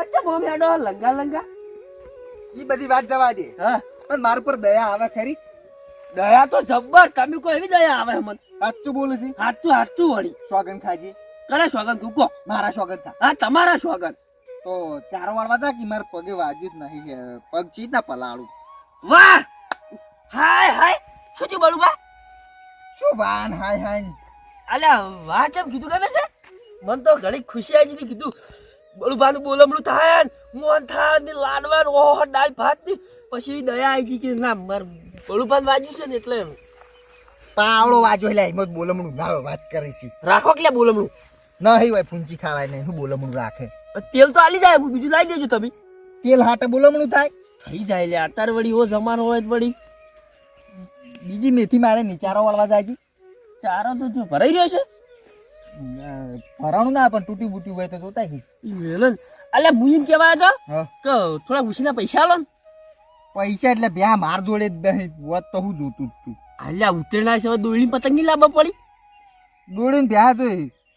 અચ્છા બોમ હેડો લંગા લંગા. ઈ બધી વાત જવા દે. હા. પણ મારા પર દયા આવે ખરી? દયા તો જબ્બર તમે કોઈ એવી દયા આવે મન સાચું બોલું છે. સાચું સાચું વળી. સોગન ખાજી. કરે સ્વાગત તું મારા સોગન થા. હા તમારા સ્વાગત તો ચાર વાળવા તા કે મારા પગે વાગ્યું જ નહીં પગ ચીજ ના પલાળું. વાહ! હાય હાય. શું થયું બળુબા? શું વાન હાય હાય. અલ્યા વાહ કેમ કીધું ખબર છે? મન તો ઘણી ખુશી આવી હતી કીધું બળુબાનું બોલમણું થાય ને મોન થાય ને લાડવાન ને ઓહો દાળ ભાતની. પછી દયા આવી ગઈ કે ના માર બળુબાન વાજ્યું છે ને એટલે પાવડો વાજો એટલે એમ જ બોલમણું ના વાત કરે છે. રાખો કે બોલમણું? નહીં હોય ફૂંચી ખાવાય નહીં શું બોલમણું રાખે? તેલ તો આલી જાય બીજું લાવી દેજો તમે. તેલ હાટે બોલમણું થાય? થઈ જાય લે અત્યારે વળી હો જમાનો હોય વળી. બીજી મેથી મારે નિચારો વાળવા જાય ચારો તો જો ભરાઈ રહ્યો છે? ભરાણું ના પણ તૂટી બૂટી હોય તો જોતા અલ્યા હું એમ કહેવા હતો કે થોડા ઉછીના પૈસા લો ને. પૈસા એટલે બે માર જોડે જ નહીં વાત તો હું જોતું તું. અલ્યા ઉતરેલા છે દોડી પતંગી લાવવા પડી. દોડીને બ્યા તો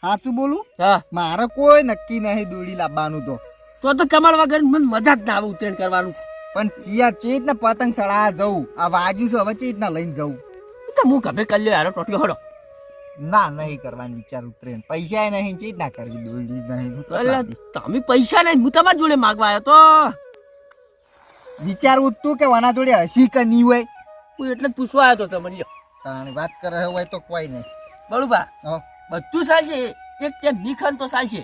સાચું બોલું? હા. મારે કોઈ નક્કી નહીં દોડી લાવવાનું તો. તો તો કમાડ વગર મને મજા જ ના આવે ઉતરેણ કરવાનું. પણ ચિયા ચેત રીતના પતંગ સડા જવું. આ વાજ્યું છે હવે ચેત રીતના લઈને જવું. તો હું કભે કરી લ્યો યાર ટોટીઓ હડો. ના નહીં કરવાની વિચાર ઉતરેન પૈસા નહીં ચીજ ના કરવી દોડી નહીં. તમે પૈસા નહીં હું તમારા જોડે માગવા આવ્યો તો. વિચારવું તું કે વાના જોડે હસી કે નહીં હોય? હું એટલે જ પૂછવા આવ્યો તો તમને તાણી વાત કરે હોય તો કોઈ નહીં. બળુબા હો. બધું સાચે એક ટેમ નીખન તો સાચે.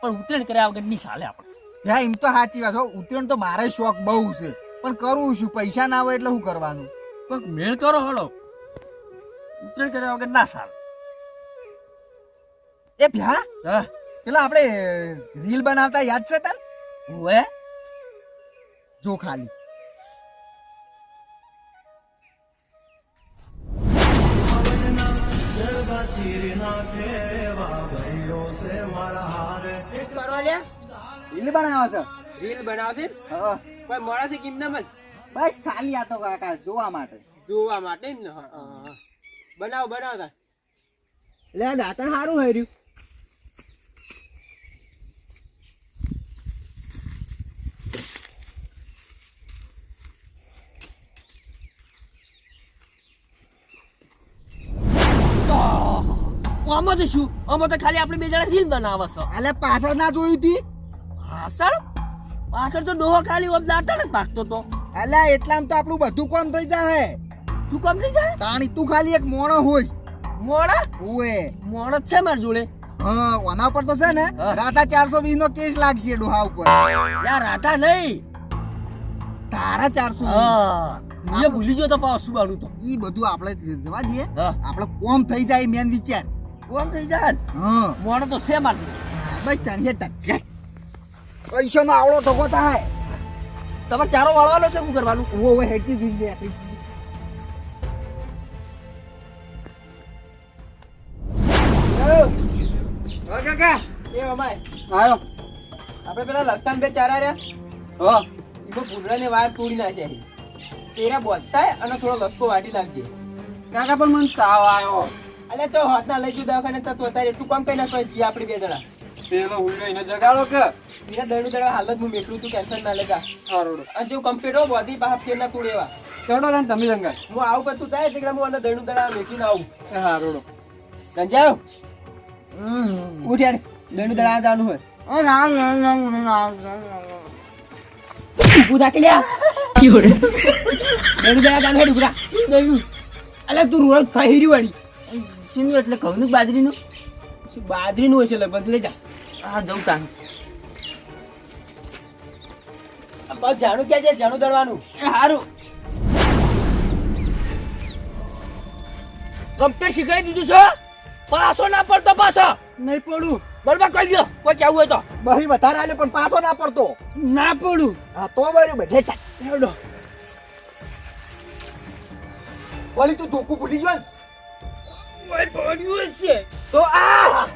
પણ ઉતરેણ કર્યા વગર નહીં ચાલે આપણે હા એમ તો સાચી વાત હો. ઉતરેણ તો મારે શોખ બહુ છે. પણ કરવું શું? પૈસા ના હોય એટલે શું કરવાનું? કોઈક મેળ કરો હળો. ઉતરેણ કર્યા વગર ના ચાલે. એ ભ્યા હા. પેલા આપણે રીલ બનાવતા યાદ છે તને? ઓએ જો ખાલી. રીલ બનાવે છે? રીલ બનાવશે. પણ મળે છે કિંમત બસ ખાલી આ તો કાકા જોવા માટે. જોવા માટે. બનાવો બનાવો લે દાંતણ સારું હર્યું. આમાં તો શું આમાં તો ખાલી આપણે બે જણા રીલ બનાવે છે. અલે પાછળ ના જોયું હતી? પાછળ? પાછળ તો ડોહો ખાલી ઓમ દાંતણ જ પાકતો તો. અલે એટલામાં તો આપણું બધું કામ થઈ જાય તું કોમ થઈ જાય તાણી તું ખાલી એક મોણો હોય મોડા ઓએ મોણો છે મારી જોડે. હા ઓના પર તો છે ને. રાતા ચારસો વીસ નો કેસ લાગશે ડોહા ઉપર. યાર રાતા નહીં. તારા ચારસો હા. એ ભૂલી ગયો તો પાછું બાણું તો. એ બધું આપણે જવા દઈએ. આપણે કોમ થઈ જાય મેન વિચાર. કોમ થઈ જાય? હા. મોડો તો છે? મારી જોડે. બસ તાન હેઠ પૈસો નો આવડો તો થાય. તમારે ચારો વાળવાનો છે શું કરવાનું? ઓ હવે હેઠી દીધી લે આપણી. કાકા. એ અમાય આયો. આપણે પેલા લસકાન બે ચારા રહ્યા. હા. એમાં ભૂંડરા ને વાર તોડી નાખ્યા છે. તેરા બોલતા અને થોડો લસકો વાટી લાગજે કાકા પણ મને તાવ આવ્યો. અલ્યા તો હાથ ના લઈ જુ દવાખાને તો તું અત્યારે એટલું કામ કઈ નાખો જી આપણે બે જણા. પેલો હુલ્લો એને જગાડો કે? બીજા દડું દડા હાલ જ હું મેકલું તું ટેન્શન ના લેગા હારોડો અને જો કમ્પ્યુટર બોધી બહાર ફેર ના કુડેવા ચડો ને તમે જંગા હું આવું પર તું થાય એટલે હું અને દડું દડા મેકીને આવું. હારોડો ગંજાયો ઉઠ યાર દડું દડા જવાનું હોય. ઊભું રાખી લ્યા દડું દડા જવાનું હેડ ઊભું રાખ તું રોજ ખાઈ રહ્યું વાળી. શીનું એટલે ઘઉંનું બાજરીનું? શું બાજરીનું હશે લગભગ લઈ જા. હા જવું તાન બસ જાણું ક્યાં છે? જાણું દળવાનું. સારું કમ્પ્લીટ શીખવાડી દીધું છે? પાછો ના પડતો પાછો. નહીં પડું. બરોબર કહી દો કોઈ કેવું હોય તો. બહી વધારે આલે પણ પાસો ના પડતો. ના પડું. હા તો બરોબર હેઠ હેડો. ઓલી તું ધોકું ભૂલી ગયો કોઈ પડ્યું છે તો આ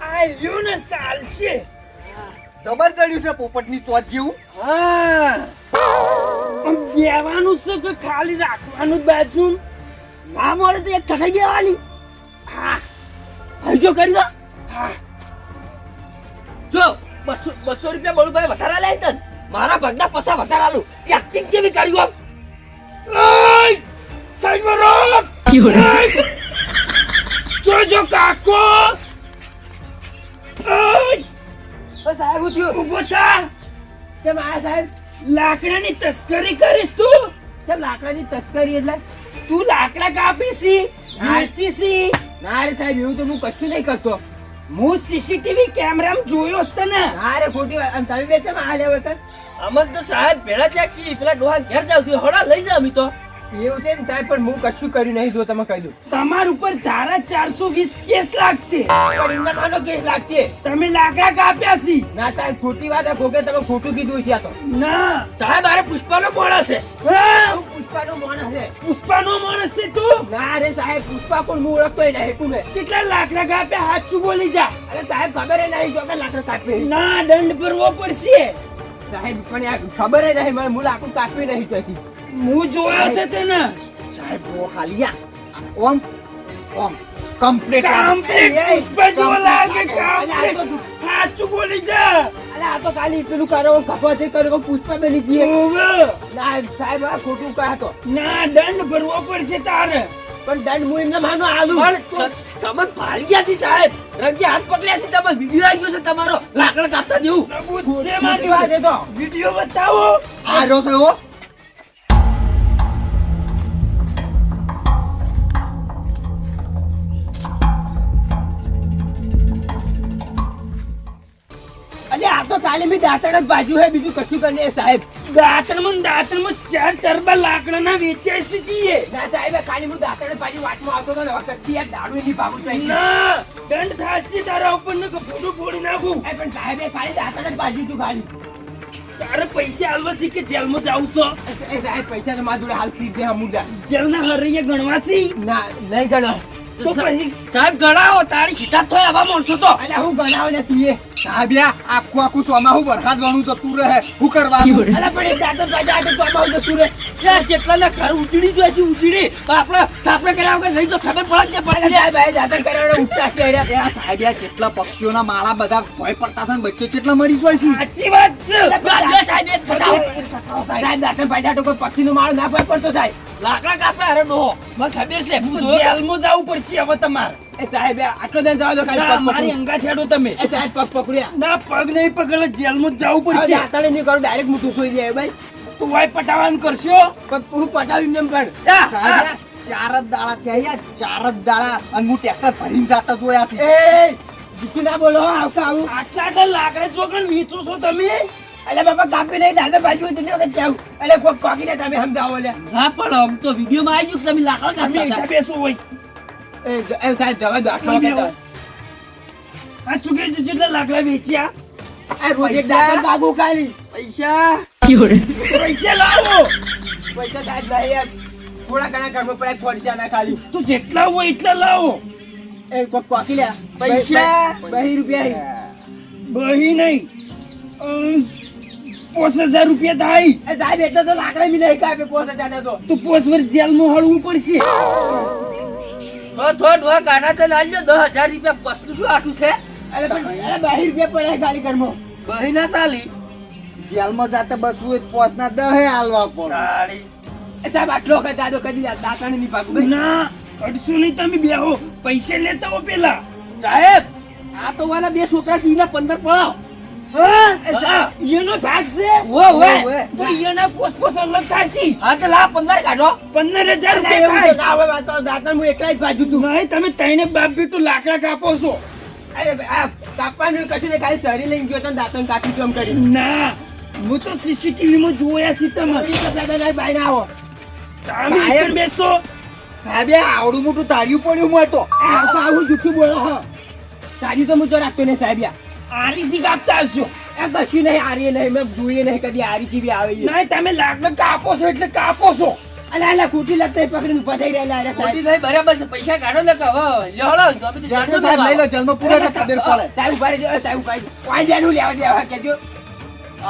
આ રહ્યું ને ચાલશે. જબર ચડ્યું છે પોપટની ચોચ જેવું? હા. પણ છે કે ખાલી રાખવાનું બાજુ ના મળે તો એક ઠઠાઈ દેવાની હા. હજો કરી દો. જો બસો બસો રૂપિયા બળુભાઈ વધારા લે તન. મારા ભગના પસા વધારા લું એક્ટિંગ જેવી કર્યું આમ! સાઈડમાં રહો! એય! જો જો કાકો સાહેબ થયું થા કેમ આયા સાહેબ લાકડાની તસ્કરી કરીશ તું કેમ લાકડાની તસ્કરી એટલે તું લાકડા કાપીશી વેચીશી ના રે સાહેબ એવું તો હું કશું નહીં કરતો હું સીસીટીવી કેમેરામાં જોયો હતો ને ના રે ખોટી વાત તમે બે કેમ લેવો વખત અમર તો સાહેબ ભેળા ત્યાં કી પેલા ડોહા ઘેર જાવ તું હોડા લઈ જાવ તો એવું છે ને સાહેબ પણ હું કશું કર્યું નહીં જો તમે કહી દઉં. તમાર ઉપર ધારા ચારસો વીસ કેસ લાગશે. પણ એમના કેસ લાગશે. તમે લાકડા કાપ્યા છી. ના સાહેબ ખોટી વાત ખોટે તમે ખોટું કીધું છે આ તો. ના. સાહેબ આરે પુષ્પાનો માણસ છે પુષ્પાનો માણસ છે પુષ્પાનો માણસ છે તું? ના રે સાહેબ પુષ્પા પણ હું ઓળખતો નહીં તું કેટલા લાકડા કાપ્યા? હાચું બોલી જા. અરે સાહેબ ખબર નહીં જો કે લાકડા કાપી. ના દંડ ભરવો પડશે. સાહેબ પણ ખબર નહીં મને મૂળ આખું કાપી નહીં જોઈતી હું જોયો છે તેને. સાહેબ જુઓ હાલિયા. ઓમ ઓમ કમ્પ્લીટ કમ્પ્લીટ પુષ્પા જેવો લાગે કમ્પ્લીટ સાચું બોલી જા અરે આ તો ખાલી પેલું કરો કપાથી કરો પુષ્પા બેની જઈએ. ના સાહેબ આ ખોટું કહા તો. ના દંડ ભરવો પડશે તારે. પણ દંડ હું એમને માનો આલુ. પણ તમે ભાળી ગયા છે સાહેબ. રંગે હાથ પકડ્યા છે તમે વીડિયો આવી ગયો છે તમારો લાકડા કાપતા દેવું. સબૂત છે મારી વાત. એ તો. વીડિયો બતાવો. આ રહ્યો છે કાલે મેં દાંતણ જ બાજુ હે બીજું કશું કરીને સાહેબ. દાંતણમાં દાંતણમાં ચાર ટરબા લાકડાના વેચાય છે જીએ ના સાહેબ કાલે હું દાંતણ જ બાજુ વાતમાં આવતો હતો હવે કચ્છી યાર દારૂ ની ભાગું થઈ ના દંડ થાશે તારા ઉપર ને ફોટો ફોડી નાખું. એ પણ સાહેબ એ ખાલી દાંતણ જ બાજુ તું ખાલી તારે પૈસા આલવા છે કે જેલમાં જાવ છો? એ સાહેબ પૈસા તો મારા જોડે હાલ સીધે હમુદા જેલના હરૈયા ગણવાસી? ના નહીં ગણો તો પછી સાહેબ ગણાવો તારી સીધા થોય આવા માણસો તો. એટલે હું ગણાવો ને તું એ. સાહેબિયા આખું આખું સોમાં વરસાદ વણું તો રહે. હું કરવાનું? અલ્યા પણ એક દાંતણ બાજુ આટલું તો જતું રે યાર જેટલા ઘર ઉજળી જોઈ છે ઉજળી. આપણે સાપડે કર્યા વગર નહીં તો ખબર પડે જ પડે સાહેબ આ દાંતણ કરાવડે ઉઠતા છે અરે એ આ જેટલા પક્ષીઓના માળા બધા ભય પડતા ને વચ્ચે કેટલા મરી જાય છે. સાચી વાત છે. બાજુ સાહેબ એક ફટાવો. સાહેબ દાંતણ બાજુ આટલું કોઈ પક્ષીનું માળું ના ભય પડતો થાય લાકડા કાપે અરે ડોહો. મને ખબર છે હું જેલમાં જવું પડશે હવે તમારે. એ સાહેબ આટલો દન જવા દો ખાલી મારી અંગા છેડો તમે. એ સાહેબ પગ પકડ્યા. ના પગ નહીં પકડે જેલમાં જવું પડશે. દાંતણ નહીં કરું ડાયરેક્ટ મુઠું ખોઈ જાય ભાઈ. તું વાય પટાવાનું કરશો? પણ હું પટાવી એમ પણ ચાર જ દાડા થયા ચાર જ દાડા અને હું ટ્રેક્ટર ભરીને જાતા જોયા છે. એ જુઠ્ઠું ના બોલો આવતા આવું. આટલા આટલા લાકડા ચોકડ વેચો છો તમે? અલે બાપા કાપી નહીં દાદા બાજુ તેની વખત જાઉં. અલે કોઈ કોકીને તમે સમજાવો લે. હા પણ આમ તો વિડીયોમાં આવી ગયું તમે લાકડા બેસો હોય. એ સાહેબ જવા દો આટલો આ ચૂકે છે જેટલા લાકડા વેચ્યા આ રોજ એક પૈસા? ભાગું પૈસા? પૈસા લાવો. પૈસા સાહેબ નહીં યાર. થોડા ઘણા ઘરમાં પડે ખોરચા ના ખાલી. તું જેટલા હોય એટલા લાવો. એ કોક કોકી લે. પૈસા? બહી રૂપિયા બહી નહીં. અમ, પાંચ હજાર રૂપિયા થાય. એ સાહેબ એટલે તો લાકડા બી નહીં કાપે પોસ હજાર તો. તું પોસ વર્ષ જેલમાં હળવું પડશે. થોડ થોડ વા ગાડા તો દસ હજાર રૂપિયા પતલું શું આઠું છે? અરે પણ અરે રૂપિયા પડ્યા ખાલી ઘરમાં. બહી ના સાલી જેલમાં જાતે બસવું પોસ ના દહે હાલવા પડે. એ સાહેબ આટલો દાદો કદી દાંતણ નહીં ભાગું ના નહીં તમે બેહો. પૈસે લેતા હો પેલા. સાહેબ આ તો વાલા બે છોકરા છે એના પંદર પડાવ. એ લાકડા કાપો છો. અરે ગયો તો દાતન કાપી કેમ કરી ના હું તો સીસીટીવી માં જોયા છે તમે બહાર આવો. સાહેબ બેસો. સાહેબ આવડું મોટું તાર્યું પડ્યું હું તો. આવું જૂઠું બોલો હા. તાર્યું તો હું તો રાખતો ને સાહેબ યા. આરીથી કાપતા હશો. આ કશું નહીં આરી નહીં મેં જોઈએ નહીં કદી આરી ચીવી આવે. નહીં તમે લાકડા કાપો છો એટલે કાપો છો. અલે અલે ખોટી લગતા એ પકડીને ઊભા થઈ અરે સાહેબ. નહીં બરાબર છે. પૈસા કાઢો લે કે હવે. લેવડો જાણ્યો સાહેબ લઈ લો જેલમાં પૂરા એટલે ખબર પડે. સાહેબ ઊભા રહેજો, સાહેબ ઊભા કોઈ બેનું લેવા દેવા કહેજો.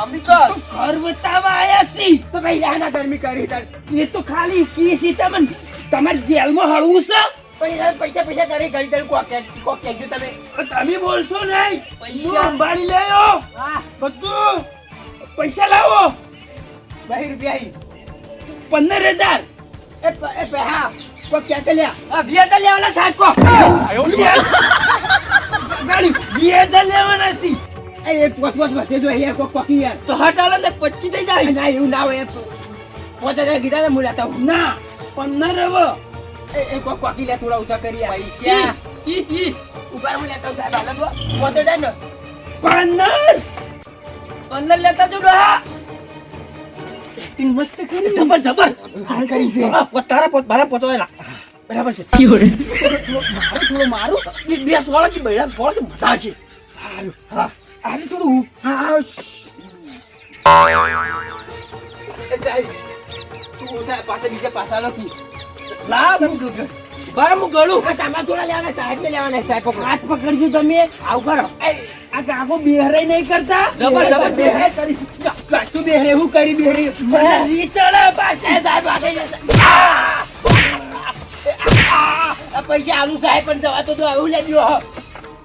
અમે તો ઘર બતાવવા આયા છીએ તો ભાઈ રાના ગરમી કરી તાર. એ તો ખાલી કી છે તમને. તમારે જેલમાં હળવું છે? પૈસા પૈસા પૈસા કરી કરી કરી કોક કે- કોક કહેજો તમે. તમે બોલશો નહીં. પૈસા. અંબાડી લેયો હા? બધું. પૈસા લાવો. બહી રૂપિયા પંદર હજાર. એ હા. કોક ક્યાં કે લ્યા. બે ભિયા લેવાના સાહેબ કો ગાડી બે હજાર લેવાના છે. એ એ પોત પોત વધે જો અહીંયા કોક કોકી યાર. તો હટાલો ને પચી થઈ જાય. ના એવું ના હોય. પોતે કીધા ને મુલાતા હું ના પંદર હવે. એ કોક કોકી લે થોડા ઉધા કરી યાર ઈ, ઈ, ઈ. ઉપર મુલાતા હું સાહેબ હાલત પોતે જાય ને. પંદર! પંદર લેતા જો ડોહા. એક્ટિંગ મસ્ત કરી જબર જબર. કરી છે. તારા પોત મારા બરાબર છે. મારું થોડું મારું. બે બે સોળ કે બૈરા સોળ કે મજા છે. હારું હા. આરે થોડું. હા તું પાછા બીજે પાછા નથી. લા હું બારા હું ગળું આ તમારે થોડા લેવાના સાહેબ ને લેવાના સાહેબ હાથ પકડજો તમે. આવું કરો. આ કાકો નહીં કરતા. જબર જબર. બેહે કરી પાછું બેહરે? હું કરી બેહરે? મને રીચડે પાસે સાહેબ આગળ આ પૈસા આલુ સાહેબ પણ જવા તો એવું લેજો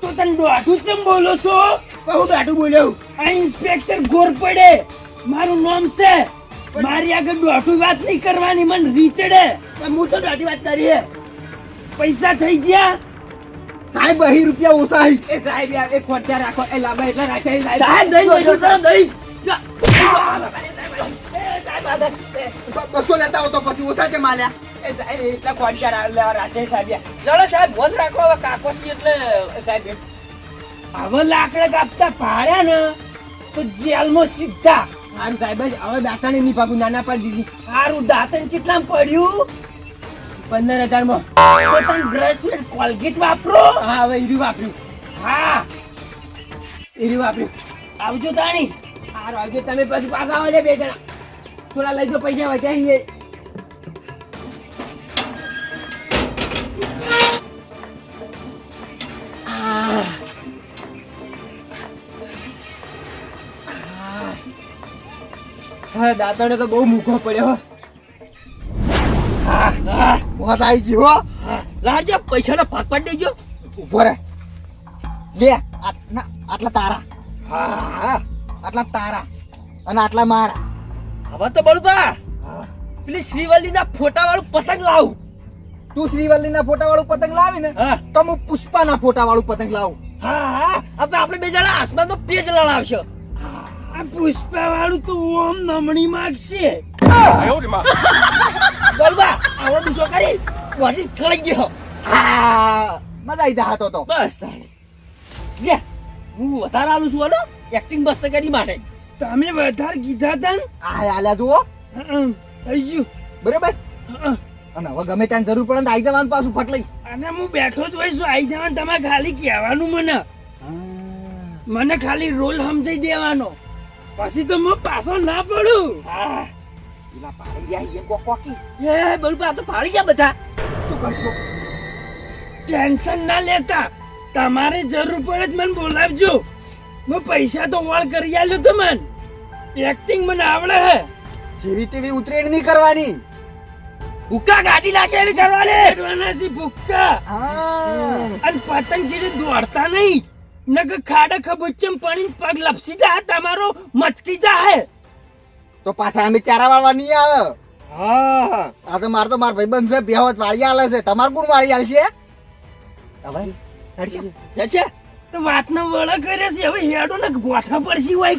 તો તને દોઢું ચમ બોલો છો? હું દાટું બોલ્યો આ ઇન્સ્પેક્ટર ગોરપડે મારું નામ છે. મારી આગળ દોઢું વાત નહીં કરવાની મને રીચડે હું તો દાઢી વાત કરી હે. પૈસા થઈ ગયા. સાહેબ અહી રૂપિયા ઓછા. એ સાહેબ યાર એ ખોટા રાખો. એ લાંબા એટલા રાખે સાહેબ. દઈ પૈસા સર. એ બસો લેતા હો તો પછી ઓછા છે માલ્યા. એ સાહેબ એટલા ખોટા રાખે સાહેબ યાર. સાહેબ બંધ રાખો હવે કાકોસી એટલે સાહેબ હવે લાકડા કાપતા પાડ્યા ને તો જેલમાં સીધા. મારું સાહેબ હવે દાતાને નહીં પાકું નાના પાડી દીધી. સારું દાંતણ કેટલામાં પડ્યું? પંદર હજારમાં બ્રશ ને કોલગેટ વાપરો? હા હવે ઈરી વાપર્યું. હા. ઈરી વાપર્યું. આવજો તાણી. હારું આવજો. તમે પછી પાછા આવજો બે જણા. થોડા લઈ દો પૈસા વધ્યા દાંતણો તો બહુ મૂકો પડ્યો. વાત આવી હો. લાડજે પૈસાનો ભાગ પાડી દેજો. ઊભો રે લે આટલા તારા. હા. આટલા તારા અને આટલા મારા. હવે તો બળબા પેલી શ્રીવલ્લી ના ફોટા વાળું પતંગ લાવું. તું શ્રીવલ્લી ના ફોટા વાળું પતંગ લાવી ને તો હું પુષ્પા ના ફોટા વાળું પતંગ લાવું. હા હા. હવે આપણે બે જણા આસમાનમાં પેજ લડાવશો. પુષ્પા વાળું તો ઓમ નમણી માગશે. બળબા આવો દુસો કરી. બોડી ચડી ગયો. હા મજા આવી જાતો તો તો. બસ તારે. લે હું વધારે આલું છું હાલો એક્ટિંગ બસ કરી માટે તમે વધારે કીધા તન ને? આ આલા જુઓ. હં, થઈ ગયું. બરાબર? હં. અને હવે ગમે ત્યાં જરૂર પડે આવી જવાનું પાછું ફટલાઈ અને હું બેઠો જ હોય છું આઈ જવાનું તમે ખાલી કહેવાનું મને. મને ખાલી રોલ સમજાઈ દેવાનો. પછી તો હું પાછો ના પડું. હા. પેલા પાડી ગયા ઈ કોક કોકી. એ બળબા તો પાડી ગયા બધા. શું કરશો? ટેન્શન ના લેતા. તમારે જરૂર પડે તો મને બોલાવજો. હું પૈસા તો વાળ કરી આલ્યો તો મન. એક્ટિંગ મને આવડે હે. જેવી તેવી ઉતરેણ નહીં કરવાની. ભૂકા ગાડી લાગેલી એવી કરવાની. કરવાના છે ભૂક્કા અને પતંગ જેવી દોડતા નહીં. નગ ખાડા ખબુચમ પાણી પગ લપસી જા તમારો મચકી જા હે. તો પાછા અમે ચારા વાળવા નહીં આવે. હા. આ તો માર તો માર ભાઈ બંધ છે બેહવત વાળી આલે છે. તમાર કોણ વાળી આલે છે હવે તો વાતનો વળો કરે છે હવે હેડો ને ગોઠા પડશી હોય